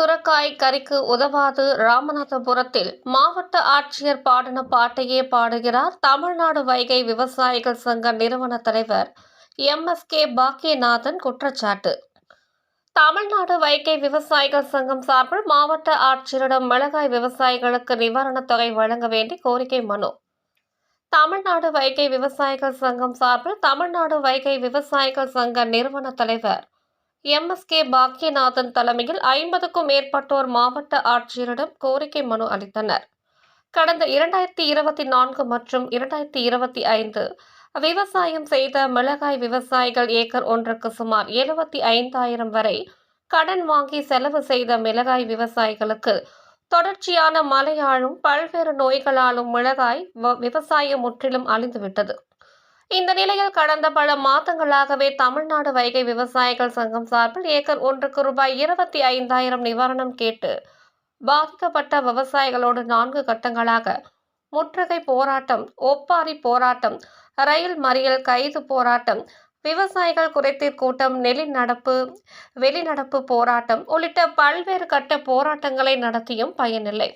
சுரக்காய் கறிக்கு உதவாது ராமநாதபுரத்தில் மாவட்ட ஆட்சியர் பாடின பாட்டையே பாடுகிறார் தமிழ்நாடு வைகை விவசாயிகள் சங்க நிறுவன தலைவர் எம்எஸ்கே பாக்கியநாதன் குற்றச்சாட்டு. தமிழ்நாடு வைகை விவசாயிகள் சங்கம் சார்பில் மாவட்ட ஆட்சியரிடம் மிளகாய் விவசாயிகளுக்கு நிவாரணத் தொகை வழங்க வேண்டி கோரிக்கை மனு. தமிழ்நாடு வைகை விவசாயிகள் சங்கம் சார்பில் தமிழ்நாடு வைகை விவசாயிகள் சங்க நிறுவன தலைவர் எம்எஸ்கே பாக்கியநாதன் தலைமையில் ஐம்பதுக்கும் மேற்பட்டோர் மாவட்ட ஆட்சியரிடம் கோரிக்கை மனு அளித்தனர். கடந்த இரண்டாயிரத்தி இருபத்தி நான்கு மற்றும் இரண்டாயிரத்தி இருபத்தி ஐந்து விவசாயம் செய்த மிளகாய் விவசாயிகள் ஏக்கர் ஒன்றுக்கு சுமார் எழுபத்தி ஐந்தாயிரம் வரை கடன் வாங்கி செலவு செய்த மிளகாய் விவசாயிகளுக்கு தொடர்ச்சியான மழையாலும் பல்வேறு நோய்களாலும் மிளகாய் விவசாயம் முற்றிலும் அழிந்துவிட்டது. இந்த நிலையில் கடந்த பல மாதங்களாகவே தமிழ்நாடு வைகை விவசாயிகள் சங்கம் சார்பில் ஏக்கர் ஒன்றுக்கு ரூபாய் இருபத்தி ஐந்தாயிரம் நிவாரணம் கேட்டு பாதிக்கப்பட்ட விவசாயிகளோடு நான்கு கட்டங்களாக முற்றுகை போராட்டம் ஒப்பாரி போராட்டம் ரயில் மறியல் கைது போராட்டம் விவசாயிகள் குறைதீர் கூட்டம் நெலிநடப்பு வெளிநடப்பு போராட்டம் உள்ளிட்ட பல்வேறு கட்ட போராட்டங்களை நடத்தியும் பயனில்லை.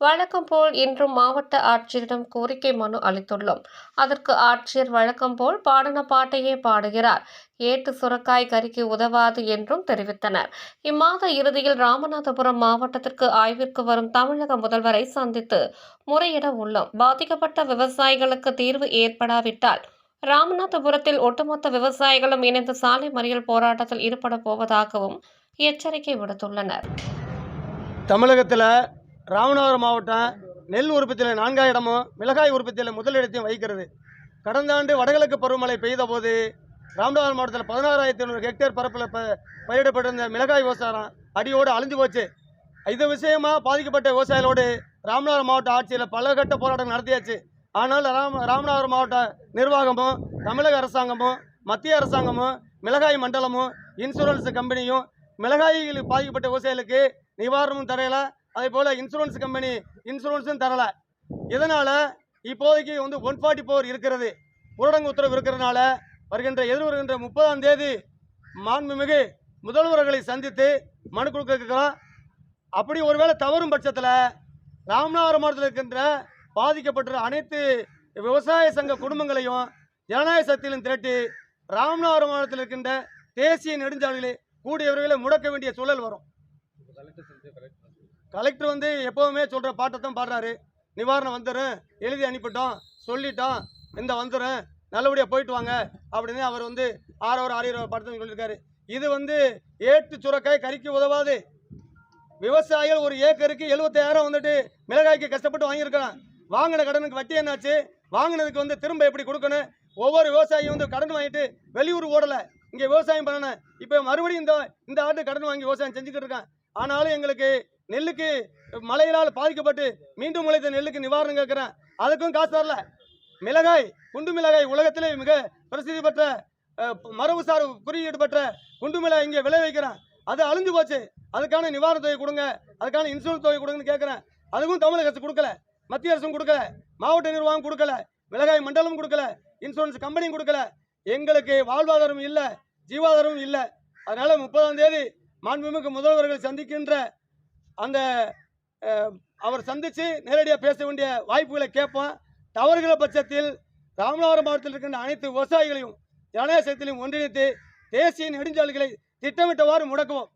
வழக்கம் போல் இன்றும் மாவட்ட ஆட்சியரிடம் கோரிக்கை மனு அளித்துள்ளோம். அதற்கு ஆட்சியர் வழக்கம் போல் பாடின பாட்டையே பாடுகிறார். ஏட்டு சுரக்காய் கறிக்கு உதவாது என்றும் தெரிவித்தனர். இம்மாத இறுதியில் ராமநாதபுரம் மாவட்டத்திற்கு ஆய்விற்கு வரும் தமிழக முதல்வரை சந்தித்து முறையிட உள்ளோம். பாதிக்கப்பட்ட விவசாயிகளுக்கு தீர்வு ஏற்படாவிட்டால் ராமநாதபுரத்தில் ஒட்டுமொத்த விவசாயிகளும் இணைந்து சாலை மறியல் போராட்டத்தில் ஈடுபட போவதாகவும் எச்சரிக்கை விடுத்துள்ளனர். தமிழகத்தில் ராமநாதபுரம் மாவட்டம் நெல் உற்பத்தியில் நான்காம் இடமும் மிளகாய் உற்பத்தியில் முதலிடத்தையும் வகிக்கிறது. கடந்த ஆண்டு வடகிழக்கு பருவமழை பெய்த போது ராமநாதபுரம் மாவட்டத்தில் பதினாறாயிரத்தி ஐநூறு ஹெக்டேர் பரப்பில் ப பயிரிடப்பட்டிருந்த மிளகாய் விவசாயம் அடியோடு அழிஞ்சு போச்சு. இது விஷயமா பாதிக்கப்பட்ட விவசாயிகளோடு ராமநாதபுரம் மாவட்ட ஆட்சியில் பல கட்ட போராட்டம் நடத்தியாச்சு. ஆனால் ராம ராமநாதபுரம் மாவட்ட நிர்வாகமும் தமிழக அரசாங்கமும் மத்திய அரசாங்கமும் மிளகாய் மண்டலமும் இன்சூரன்ஸ் கம்பெனியும் மிளகாய்களுக்கு பாதிக்கப்பட்ட விவசாயிகளுக்கு நிவாரணமும் தரையில அதே போல் இன்சூரன்ஸ் கம்பெனி இன்சூரன்ஸும் தரலை. இதனால் இப்போதைக்கு வந்து ஒன் ஃபார்ட்டி ஃபோர் இருக்கிறது. ஊரடங்கு உத்தரவு இருக்கிறதுனால வருகின்ற எதிர் வருகின்ற முப்பதாம் தேதி மாண்புமிகு முதல்வர்களை சந்தித்து மனு கொடுக்க அப்படி ஒருவேளை தவறும் பட்சத்தில் ராமநாதபுரம் மாவட்டத்தில் இருக்கின்ற பாதிக்கப்பட்ட அனைத்து விவசாய சங்க குடும்பங்களையும் ஜனநாயக சக்தியிலும் திரட்டி ராமநாதபுரம் மாவட்டத்தில் இருக்கின்ற தேசிய நெடுஞ்சாலைகளை கூடிய விரைவில் முடக்க வேண்டிய சூழல் வரும். கலெக்டர் வந்து எப்போவுமே சொல்கிற பாட்டை தான் பாடுறாரு. நிவாரணம் வந்துடும் எழுதி அனுப்பிட்டோம் சொல்லிட்டோம் இந்த வந்துடும் நல்லபடியாக போயிட்டு வாங்க அப்படின்னு அவர் வந்து ஆறவர் ஆறியவர் பாட்டத்தை சொல்லியிருக்காரு. இது வந்து ஏட்டு சுரக்காய் கறிக்கு உதவாது. விவசாயிகள் ஒரு ஏக்கருக்கு எழுபத்தாயிரம் வந்துட்டு மிளகாய்க்கு கஷ்டப்பட்டு வாங்கியிருக்கலாம். வாங்கின கடனுக்கு வட்டி என்னாச்சு? வாங்கினதுக்கு வந்து திரும்ப எப்படி கொடுக்கணும்? ஒவ்வொரு விவசாயியும் வந்து கடன் வாங்கிட்டு வெளியூர் ஓடலை. இங்கே விவசாயம் பண்ணணும். இப்போ மறுபடியும் இந்த இந்த ஆண்டு கடன் வாங்கி விவசாயம் செஞ்சுக்கிட்டு இருக்கான். ஆனாலும் எங்களுக்கு நெல்லுக்கு மழையினால் பாதிக்கப்பட்டு மீண்டும் முளைத்த நெல்லுக்கு நிவாரணம் கேட்குறேன். அதுக்கும் காசு தரல. மிளகாய் குண்டு மிளகாய் உலகத்திலே மிக பிரசித்தி பெற்ற மரபு மரபுசார் குறியீடு பெற்ற குண்டு மிளகாய் இங்கே விளைவிக்கிறேன் அது அழிஞ்சு போச்சு. அதுக்கான நிவாரண தொகை கொடுங்க. அதுக்கான இன்சூரன்ஸ் தொகை கொடுங்கன்னு கேட்குறேன். அதுக்கும் தமிழக அரசு கொடுக்கல. மத்திய அரசும் கொடுக்கல. மாவட்ட நிர்வாகம் கொடுக்கல. மிளகாய் மண்டலம் கொடுக்கல. இன்சூரன்ஸ் கம்பெனியும் கொடுக்கல. எங்களுக்கு வாழ்வாதாரம் இல்லை ஜீவாதாரமும் இல்லை. அதனால் முப்பதாம் தேதி மாண்புமிகு முதல்வர்கள் சந்திக்கின்ற அந்த அவர் சந்தித்து நேரடியாக பேச வேண்டிய வாய்ப்புகளை கேட்போம். தவறுகிற பட்சத்தில் ராமநாதபுரம் மாவட்டத்தில் இருக்கின்ற அனைத்து விவசாயிகளையும் ஜனநாயகத்திலையும் ஒன்றிணைத்து தேசிய நெடுஞ்சாலைகளை திட்டமிட்டவாறு முடக்குவோம்.